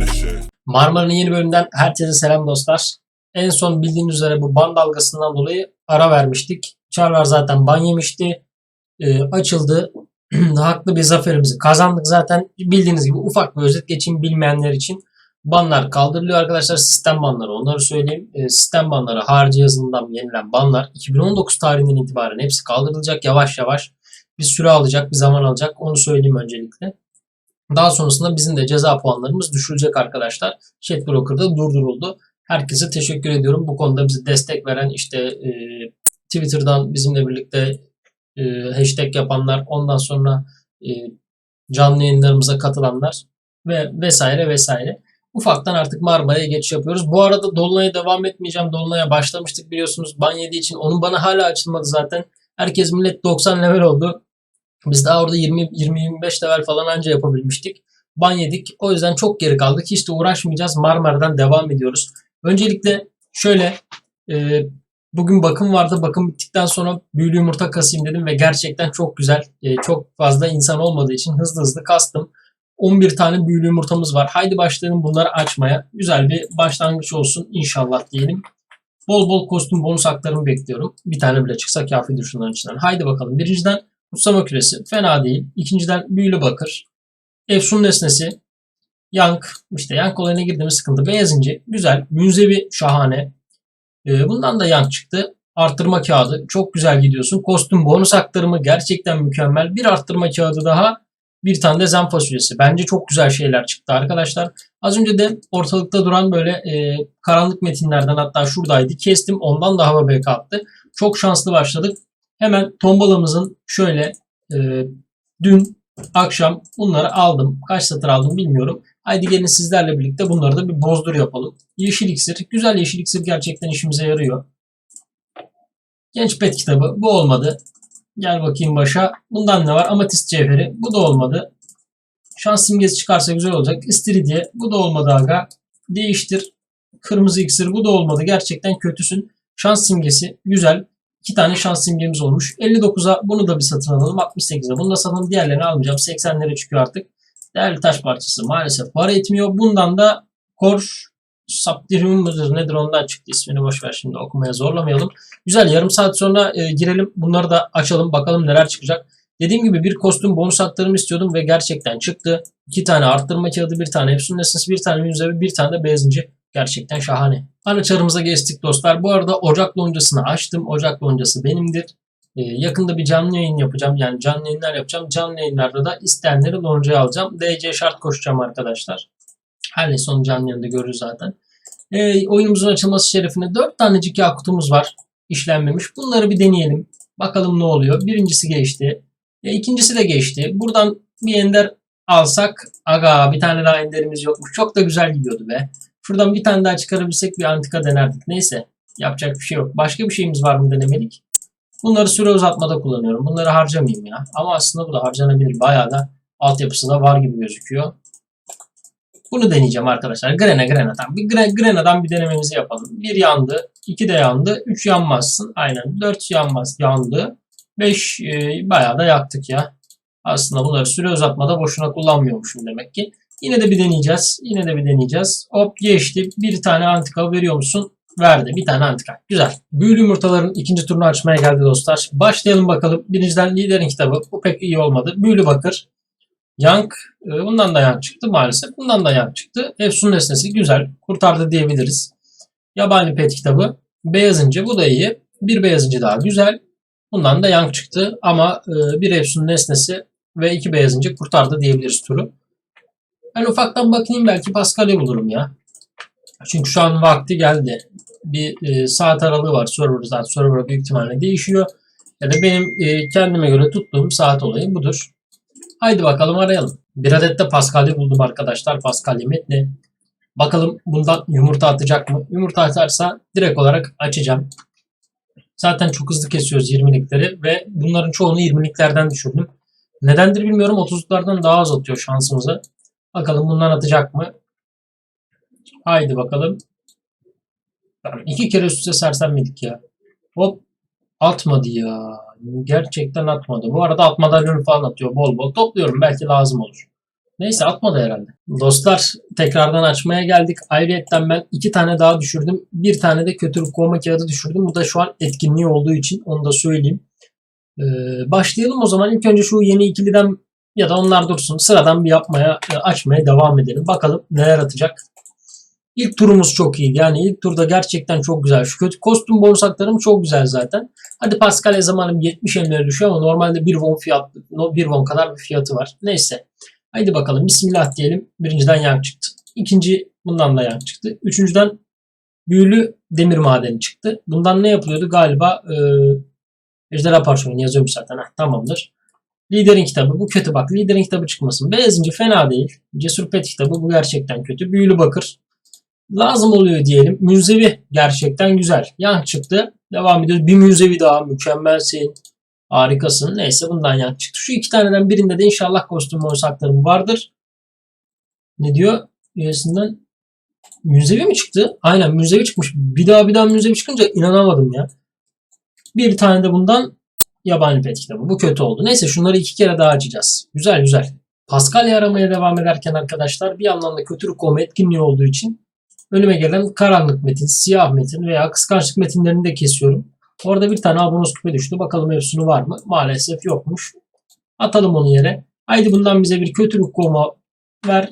neşe Marmara'nın yeni bölümünden herkese selam dostlar. En son bildiğiniz üzere bu ban dalgasından dolayı ara vermiştik. Çarlar zaten ban yemişti. Ee, açıldı. Haklı bir zaferimizi kazandık zaten. Bildiğiniz gibi ufak bir özet geçeyim bilmeyenler için. Banlar kaldırılıyor arkadaşlar. Sistem banları onları söyleyeyim. Ee, sistem banları harici yazılımdan yenilen banlar 2019 tarihinden itibaren hepsi kaldırılacak yavaş yavaş. Bir süre alacak, bir zaman alacak. Onu söyleyeyim öncelikle. Daha sonrasında bizim de ceza puanlarımız düşülecek arkadaşlar. Chat Broker'da durduruldu. Herkese teşekkür ediyorum. Bu konuda bize destek veren işte e, Twitter'dan bizimle birlikte e, hashtag yapanlar, ondan sonra e, canlı yayınlarımıza katılanlar ve vesaire vesaire. Ufaktan artık Marmara'ya geçiş yapıyoruz. Bu arada Dolunay'a devam etmeyeceğim. Dolunay'a başlamıştık biliyorsunuz. Ban yediği için onun bana hala açılmadı zaten. Herkes millet 90 level oldu. Biz daha orada 20-25 level falan anca yapabilmiştik. Ban yedik. O yüzden çok geri kaldık. Hiç de uğraşmayacağız. Marmara'dan devam ediyoruz. Öncelikle şöyle e, bugün bakım vardı. Bakım bittikten sonra büyülü yumurta kasayım dedim ve gerçekten çok güzel. E, çok fazla insan olmadığı için hızlı hızlı kastım. 11 tane büyülü yumurtamız var. Haydi başlayalım bunları açmaya. Güzel bir başlangıç olsun inşallah diyelim. Bol bol kostüm bonus haklarımı bekliyorum. Bir tane bile çıksa kafidir şunların içinden. Haydi bakalım. Birinciden kutsama küresi. Fena değil. İkinciden büyülü bakır. Efsun nesnesi. Yank. işte yank olayına girdiğimiz sıkıntı. Beyaz inci. Güzel. Münzevi şahane. Ee, bundan da yank çıktı. Arttırma kağıdı. Çok güzel gidiyorsun. Kostüm bonus haklarımı gerçekten mükemmel. Bir arttırma kağıdı daha. Bir tane de zen fasulyesi. Bence çok güzel şeyler çıktı arkadaşlar. Az önce de ortalıkta duran böyle e, karanlık metinlerden hatta şuradaydı. Kestim. Ondan da hava BK attı. Çok şanslı başladık. Hemen tombalamızın şöyle e, dün akşam bunları aldım. Kaç satır aldım bilmiyorum. Haydi gelin sizlerle birlikte bunları da bir bozdur yapalım. Yeşil iksir. Güzel yeşil iksir gerçekten işimize yarıyor. Genç pet kitabı. Bu olmadı. Gel bakayım başa. Bundan ne var? Amatist cevheri. Bu da olmadı. Şans simgesi çıkarsa güzel olacak. İstiridye. Bu da olmadı aga. Değiştir. Kırmızı iksir. Bu da olmadı. Gerçekten kötüsün. Şans simgesi. Güzel. İki tane şans simgemiz olmuş. 59'a bunu da bir satın alalım. 68'e bunu da satalım. Diğerlerini almayacağım. 80'lere çıkıyor artık. Değerli taş parçası maalesef para etmiyor. Bundan da kor Saptirium mudur nedir ondan çıktı ismini boş ver şimdi okumaya zorlamayalım. Güzel yarım saat sonra e, girelim bunları da açalım bakalım neler çıkacak. Dediğim gibi bir kostüm bonus haklarımı istiyordum ve gerçekten çıktı. İki tane arttırma kağıdı, bir tane Epson nesnesi, bir tane müzevi, bir tane de beyazıncı. Gerçekten şahane. Ana çarımıza geçtik dostlar. Bu arada Ocak loncasını açtım. Ocak loncası benimdir. Ee, yakında bir canlı yayın yapacağım. Yani canlı yayınlar yapacağım. Canlı yayınlarda da isteyenleri loncaya alacağım. DC şart koşacağım arkadaşlar. Her neyse onu canlı yayında görürüz zaten. Ee, oyunumuzun açılması şerefine 4 tanecik yakutumuz var. işlenmemiş. Bunları bir deneyelim. Bakalım ne oluyor. Birincisi geçti. E, ikincisi de geçti. Buradan bir ender alsak. Aga bir tane daha enderimiz yokmuş. Çok da güzel gidiyordu be. Şuradan bir tane daha çıkarabilsek bir antika denerdik. Neyse. Yapacak bir şey yok. Başka bir şeyimiz var mı denemedik. Bunları süre uzatmada kullanıyorum. Bunları harcamayayım ya. Ama aslında bu da harcanabilir. Bayağı da altyapısı da var gibi gözüküyor. Bunu deneyeceğim arkadaşlar. Grena Grena'dan. Bir Gre- Grena'dan bir denememizi yapalım. Bir yandı. iki de yandı. Üç yanmazsın. Aynen. Dört yanmaz. Yandı. Beş e, bayağı da yaktık ya. Aslında bunları süre uzatmada boşuna kullanmıyormuşum demek ki. Yine de bir deneyeceğiz. Yine de bir deneyeceğiz. Hop geçti. Bir tane antika veriyor musun? Verdi. Bir tane antika. Güzel. Büyülü yumurtaların ikinci turunu açmaya geldi dostlar. Başlayalım bakalım. Birinciden liderin kitabı. Bu pek iyi olmadı. Büyülü bakır. Yank. e, Bundan da yank çıktı maalesef. Bundan da yank çıktı. Efsun nesnesi güzel. Kurtardı diyebiliriz. Yabani pet kitabı. Beyaz inci. Bu da iyi. Bir beyaz inci daha güzel. Bundan da yank çıktı. Ama e, bir Efsun nesnesi ve iki beyaz inci kurtardı diyebiliriz turu. Ben ufaktan bakayım belki Pascal'ı bulurum ya. Çünkü şu an vakti geldi. Bir e, saat aralığı var server'da. Server büyük ihtimalle değişiyor. Ya da benim kendime göre tuttuğum saat olayı budur. Haydi bakalım arayalım. Bir adet de Pascal'ı buldum arkadaşlar. Pascal metni. Bakalım bundan yumurta atacak mı? Yumurta atarsa direkt olarak açacağım. Zaten çok hızlı kesiyoruz 20'likleri ve bunların çoğunu 20'liklerden düşürdüm. Nedendir bilmiyorum 30'lardan daha az atıyor şansımızı. Bakalım bundan atacak mı? Haydi bakalım. Tamam, iki kere üst üste sersemledik ya. Hop. Atmadı ya. Gerçekten atmadı. Bu arada at madalyonu falan atıyor. Bol bol topluyorum. Belki lazım olur. Neyse atmadı herhalde. Dostlar tekrardan açmaya geldik. Ayrıyetten ben iki tane daha düşürdüm. Bir tane de kötülük kovma kağıdı düşürdüm. Bu da şu an etkinliği olduğu için onu da söyleyeyim. Ee, başlayalım o zaman. İlk önce şu yeni ikiliden ya da onlar dursun. Sıradan bir yapmaya, e, açmaya devam edelim. Bakalım neler atacak. İlk turumuz çok iyiydi. Yani ilk turda gerçekten çok güzel. Şu kötü kostüm bonus haklarım çok güzel zaten. Hadi Pascal'e zamanım 70 emlere düşüyor ama normalde 1 won fiyat, 1 won kadar bir fiyatı var. Neyse. Haydi bakalım. Bismillah diyelim. Birinciden yank çıktı. İkinci bundan da yank çıktı. Üçüncüden büyülü demir madeni çıktı. Bundan ne yapılıyordu? Galiba e, ejderha parşömeni yazıyormuş zaten. Heh, tamamdır. Liderin kitabı. Bu kötü bak. Liderin kitabı çıkmasın. Bezinci fena değil. Cesur pet kitabı. Bu gerçekten kötü. Büyülü bakır. Lazım oluyor diyelim. Münzevi gerçekten güzel. Yank çıktı. Devam ediyoruz. Bir münzevi daha. Mükemmelsin. Harikasın. Neyse bundan yank çıktı. Şu iki taneden birinde de inşallah kostüm oyunsaklarım vardır. Ne diyor? Üyesinden Münzevi mi çıktı? Aynen münzevi çıkmış. Bir daha bir daha münzevi çıkınca inanamadım ya. Bir tane de bundan yabani pet kitabı. Bu kötü oldu. Neyse şunları iki kere daha açacağız. Güzel güzel. Paskalya aramaya devam ederken arkadaşlar bir yandan da kötülük kovma etkinliği olduğu için önüme gelen karanlık metin, siyah metin veya kıskançlık metinlerini de kesiyorum. Orada bir tane abonus küpe düştü. Bakalım efsunu var mı? Maalesef yokmuş. Atalım onu yere. Haydi bundan bize bir kötülük kovma ver.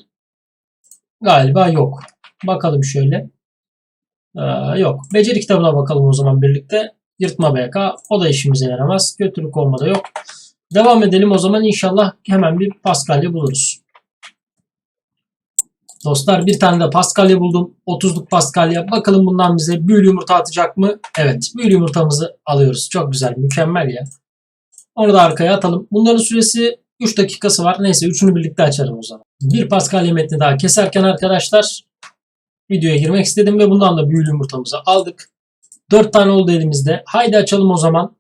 Galiba yok. Bakalım şöyle. Ee, yok. Beceri kitabına bakalım o zaman birlikte. Yırtma BK. O da işimize yaramaz. Kötülük olma da yok. Devam edelim o zaman inşallah hemen bir Paskalya buluruz. Dostlar bir tane de Paskalya buldum. 30'luk Paskalya. Bakalım bundan bize büyülü yumurta atacak mı? Evet. Büyülü yumurtamızı alıyoruz. Çok güzel. Mükemmel ya. Onu da arkaya atalım. Bunların süresi 3 dakikası var. Neyse üçünü birlikte açarım o zaman. Bir Paskalya metni daha keserken arkadaşlar videoya girmek istedim ve bundan da büyülü yumurtamızı aldık. 4 tane oldu elimizde. Haydi açalım o zaman.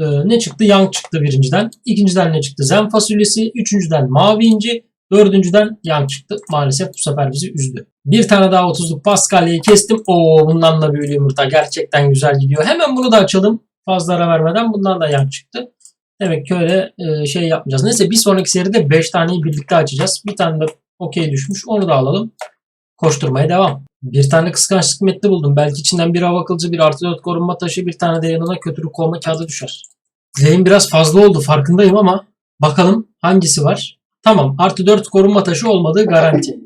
Ee, ne çıktı? Yang çıktı birinciden. İkinciden ne çıktı? Zen fasulyesi. Üçüncüden mavi inci. Dördüncüden yan çıktı. Maalesef bu sefer bizi üzdü. Bir tane daha 30'luk Paskalya'yı kestim. Oo bundan da büyülü yumurta. Gerçekten güzel gidiyor. Hemen bunu da açalım. Fazla ara vermeden bundan da yan çıktı. Demek ki öyle e, şey yapmayacağız. Neyse bir sonraki seride 5 taneyi birlikte açacağız. Bir tane de okey düşmüş. Onu da alalım. Koşturmaya devam. Bir tane kıskançlık metni buldum. Belki içinden bir hava kılıcı, bir artı 4 korunma taşı, bir tane de yanına kötülük kovma kağıdı düşer. Dileğim biraz fazla oldu farkındayım ama bakalım hangisi var. Tamam artı 4 korunma taşı olmadığı garanti.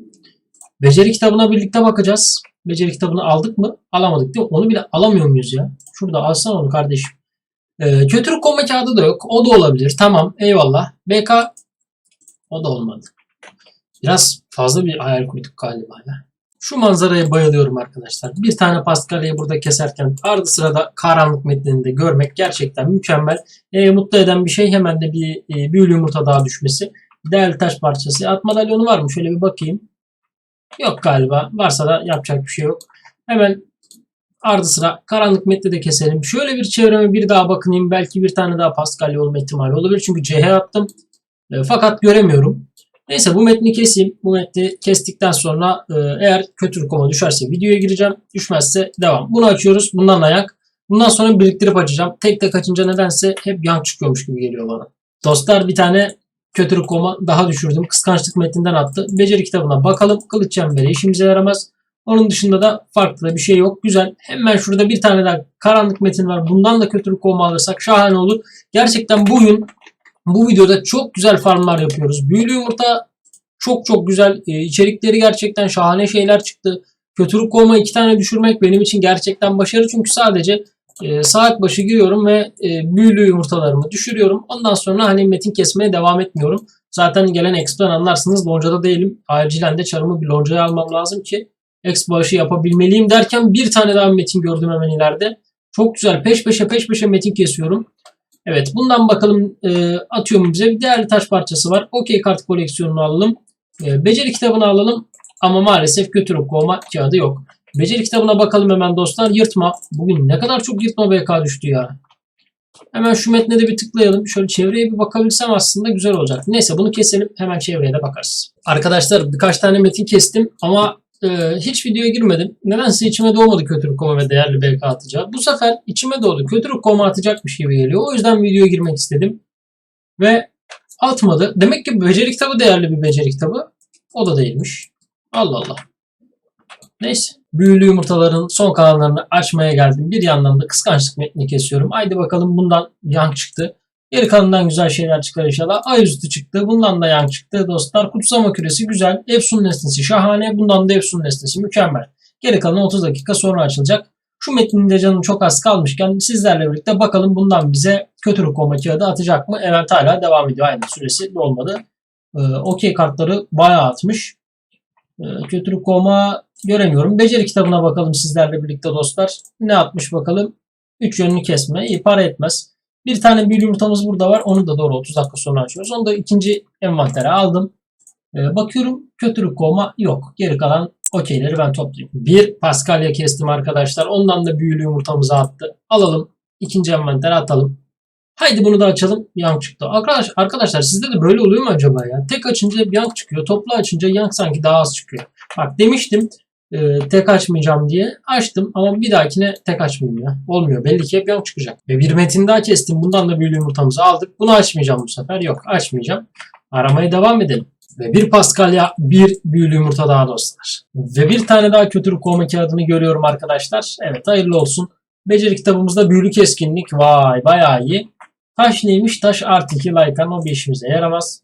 Beceri kitabına birlikte bakacağız. Beceri kitabını aldık mı? Alamadık değil mi? Onu bile alamıyor muyuz ya? Şurada alsana onu kardeşim. Ee, kötülük kovma kağıdı da yok. O da olabilir. Tamam eyvallah. BK o da olmadı. Biraz fazla bir hayal kurduk galiba ya. Şu manzaraya bayılıyorum arkadaşlar. Bir tane Paskalya'yı burada keserken ardı sırada karanlık metnini de görmek gerçekten mükemmel. E, mutlu eden bir şey hemen de bir e, büyülü yumurta daha düşmesi. Değerli taş parçası. At madalyonu var mı? Şöyle bir bakayım. Yok galiba. Varsa da yapacak bir şey yok. Hemen ardı sıra karanlık metni de keselim. Şöyle bir çevreme bir daha bakınayım. Belki bir tane daha Paskalya olma ihtimali olabilir. Çünkü CH attım. E, fakat göremiyorum. Neyse bu metni keseyim. Bu metni kestikten sonra e, eğer kötü koma düşerse videoya gireceğim. Düşmezse devam. Bunu açıyoruz. Bundan ayak. Bundan sonra biriktirip açacağım. Tek tek açınca nedense hep yan çıkıyormuş gibi geliyor bana. Dostlar bir tane kötü koma daha düşürdüm. Kıskançlık metninden attı. Beceri kitabına bakalım. Kılıç çemberi işimize yaramaz. Onun dışında da farklı da bir şey yok. Güzel. Hemen şurada bir tane daha karanlık metin var. Bundan da kötülük koma alırsak şahane olur. Gerçekten bugün bu videoda çok güzel farmlar yapıyoruz. Büyülü yumurta çok çok güzel. E, içerikleri gerçekten şahane şeyler çıktı. Kötülük kovma iki tane düşürmek benim için gerçekten başarı. Çünkü sadece e, saat başı giriyorum ve e, büyülü yumurtalarımı düşürüyorum. Ondan sonra hani metin kesmeye devam etmiyorum. Zaten gelen expo'dan anlarsınız loncada değilim. Acilen de çarımı bir loncaya almam lazım ki expo aşı yapabilmeliyim derken bir tane daha metin gördüm hemen ileride. Çok güzel peş peşe peş peşe metin kesiyorum. Evet bundan bakalım e, atıyor mu bize? Bir değerli taş parçası var. Okey kart koleksiyonunu alalım. E, beceri kitabını alalım. Ama maalesef götürüp kovma kağıdı yok. Beceri kitabına bakalım hemen dostlar. Yırtma. Bugün ne kadar çok yırtma BK düştü ya. Hemen şu metne de bir tıklayalım. Şöyle çevreye bir bakabilsem aslında güzel olacak. Neyse bunu keselim. Hemen çevreye de bakarız. Arkadaşlar birkaç tane metin kestim ama e, hiç videoya girmedim. Nedense içime doğmadı kötülük koma ve değerli BK atacağı. Bu sefer içime doğdu. Kötülük koma atacakmış gibi geliyor. O yüzden videoya girmek istedim. Ve atmadı. Demek ki beceri kitabı değerli bir beceri kitabı. O da değilmiş. Allah Allah. Neyse. Büyülü yumurtaların son kanallarını açmaya geldim. Bir yandan da kıskançlık metni kesiyorum. Haydi bakalım bundan yan çıktı. Geri kalanından güzel şeyler çıkar inşallah. Ayüzüstü çıktı. Bundan da yan çıktı dostlar. Kutsama küresi güzel. Efsun nesnesi şahane. Bundan da Efsun nesnesi mükemmel. Geri kalan 30 dakika sonra açılacak. Şu metnin de canım çok az kalmışken sizlerle birlikte bakalım bundan bize kötülük koma kağıdı atacak mı? Evet hala devam ediyor. Aynı süresi dolmadı. Ee, Okey kartları bayağı atmış. Ee, kötülük koma göremiyorum. Beceri kitabına bakalım sizlerle birlikte dostlar. Ne atmış bakalım. 3 yönünü kesme. İyi para etmez. Bir tane büyülü yumurtamız burada var. Onu da doğru 30 dakika sonra açıyoruz. Onu da ikinci envantere aldım. Ee, bakıyorum kötülük kovma yok. Geri kalan okeyleri ben toplayayım. Bir Paskalya kestim arkadaşlar. Ondan da büyülü yumurtamızı attı. Alalım. İkinci envantere atalım. Haydi bunu da açalım. Yank çıktı. Arkadaş, arkadaşlar sizde de böyle oluyor mu acaba ya? Tek açınca yank çıkıyor. Toplu açınca yank sanki daha az çıkıyor. Bak demiştim e, tek açmayacağım diye. Açtım ama bir dahakine tek açmayayım ya. Olmuyor. Belli ki hep yank çıkacak. Ve bir metin daha kestim. Bundan da büyülü yumurtamızı aldık. Bunu açmayacağım bu sefer. Yok açmayacağım. Aramaya devam edelim. Ve bir Paskalya, bir büyülü yumurta daha dostlar. Ve bir tane daha kötülük kovma kağıdını görüyorum arkadaşlar. Evet hayırlı olsun. Beceri kitabımızda büyülü keskinlik. Vay bayağı iyi. Taş neymiş? Taş artı 2 Lycan o bir işimize yaramaz.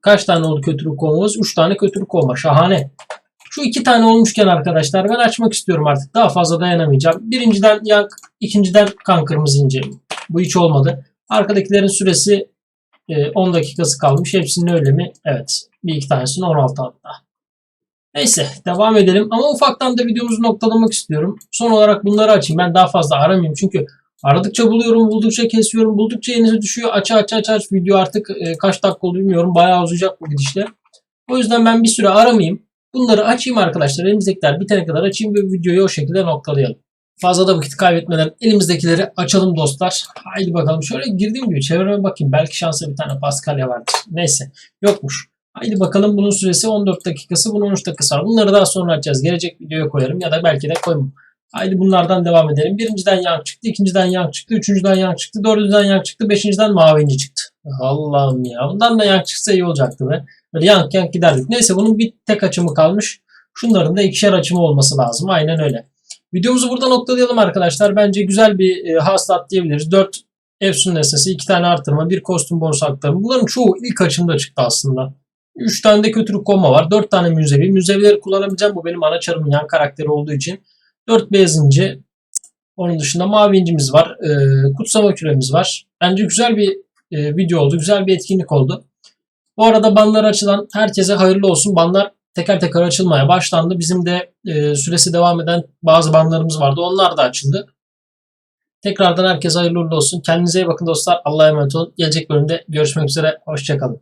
Kaç tane oldu kötülük kovmamız? 3 tane kötülük kovma. Şahane. Şu iki tane olmuşken arkadaşlar ben açmak istiyorum artık. Daha fazla dayanamayacağım. Birinciden yank, ikinciden kan kırmızı ince. Bu hiç olmadı. Arkadakilerin süresi e, 10 dakikası kalmış. Hepsinin öyle mi? Evet. Bir iki tanesinin 16 hatta. Neyse devam edelim. Ama ufaktan da videomuzu noktalamak istiyorum. Son olarak bunları açayım. Ben daha fazla aramayayım. Çünkü aradıkça buluyorum, buldukça kesiyorum. Buldukça yenisi düşüyor. Aç aç aç aç. Video artık e, kaç dakika oldu bilmiyorum. Bayağı uzayacak bu gidişle. O yüzden ben bir süre aramayayım. Bunları açayım arkadaşlar. Elimizdekiler bitene kadar açayım ve videoyu o şekilde noktalayalım. Fazla da vakit kaybetmeden elimizdekileri açalım dostlar. Haydi bakalım. Şöyle girdiğim gibi çevreme bakayım. Belki şansa bir tane Paskalya vardır. Neyse. Yokmuş. Haydi bakalım bunun süresi 14 dakikası. Bunun 13 dakikası var. Bunları daha sonra açacağız. Gelecek videoya koyarım ya da belki de koymam. Haydi bunlardan devam edelim. Birinciden yank çıktı. ikinciden yank çıktı. Üçüncüden yank çıktı. Dördüncüden yank çıktı. Beşinciden mavi inci çıktı. Allah'ım ya. Bundan da yank çıksa iyi olacaktı be. Böyle yank yank giderdik. Neyse bunun bir tek açımı kalmış. Şunların da ikişer açımı olması lazım. Aynen öyle. Videomuzu burada noktalayalım arkadaşlar. Bence güzel bir e, hasılat diyebiliriz. 4 Efsun nesnesi, 2 tane artırma, 1 kostüm bonusu aktarımı. Bunların çoğu ilk açımda çıktı aslında. 3 tane de kötülük komma var. 4 tane müzevi. Müzevileri kullanabileceğim. Bu benim ana çarımın yan karakteri olduğu için. 4 beyaz inci. Onun dışında mavi incimiz var. E, kutsama küremiz var. Bence güzel bir e, video oldu. Güzel bir etkinlik oldu. Bu arada banlar açılan herkese hayırlı olsun. Banlar teker teker açılmaya başlandı. Bizim de e, süresi devam eden bazı banlarımız vardı. Onlar da açıldı. Tekrardan herkese hayırlı olsun. Kendinize iyi bakın dostlar. Allah'a emanet olun. Gelecek bölümde görüşmek üzere. Hoşçakalın.